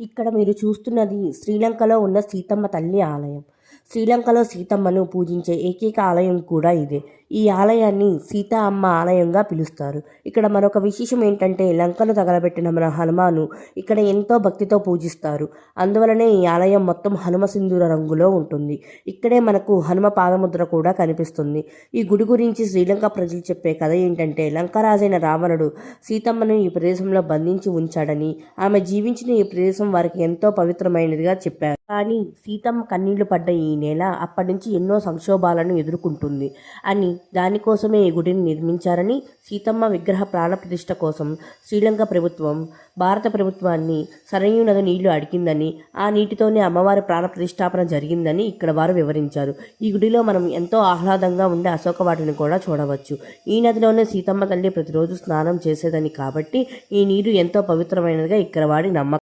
ఇక్కడ మీరు చూస్తున్నది శ్రీలంకలో ఉన్న సీతమ్మ తల్లి ఆలయం. శ్రీలంకలో సీతమ్మను పూజించే ఏకైక ఆలయం కూడా ఇదే. ఈ ఆలయాన్ని సీతా అమ్మ ఆలయంగా పిలుస్తారు. ఇక్కడ మరొక విశేషం ఏంటంటే లంకను తగలబెట్టిన మన హనుమాను ఇక్కడ ఎంతో భక్తితో పూజిస్తారు. అందువలనే ఈ ఆలయం మొత్తం హనుమ సింధూర రంగులో ఉంటుంది. ఇక్కడే మనకు హనుమ పాదముద్ర కూడా కనిపిస్తుంది. ఈ గుడి గురించి శ్రీలంక ప్రజలు చెప్పే కథ ఏంటంటే లంకరాజైన రావణుడు సీతమ్మను ఈ ప్రదేశంలో బంధించి ఉంచాడని ఆమె జీవించిన ఈ ప్రదేశం వారికి ఎంతో పవిత్రమైనదిగా చెప్పారు. కానీ సీతమ్మ కన్నీళ్ళు పడ్డ ఈ నేల అప్పటి నుంచి ఎన్నో సంక్షోభాలను ఎదుర్కొంటుంది అని దానికోసమే ఈ గుడిని నిర్మించారని సీతమ్మ విగ్రహ ప్రాణప్రతిష్ఠ కోసం శ్రీలంక ప్రభుత్వం భారత ప్రభుత్వాన్ని సరయూ నది నీళ్ళు అడిగిందని ఆ నీటితోనే అమ్మవారి ప్రాణప్రతిష్ఠాపన జరిగిందని ఇక్కడ వారు వివరించారు. ఈ గుడిలో మనం ఎంతో ఆహ్లాదంగా ఉండే అశోక వాటిని కూడా చూడవచ్చు. ఈ నదిలోనే సీతమ్మ తల్లి ప్రతిరోజు స్నానం చేసేదని కాబట్టి ఈ నీరు ఎంతో పవిత్రమైనదిగా ఇక్కడ వాడి నమ్మకం.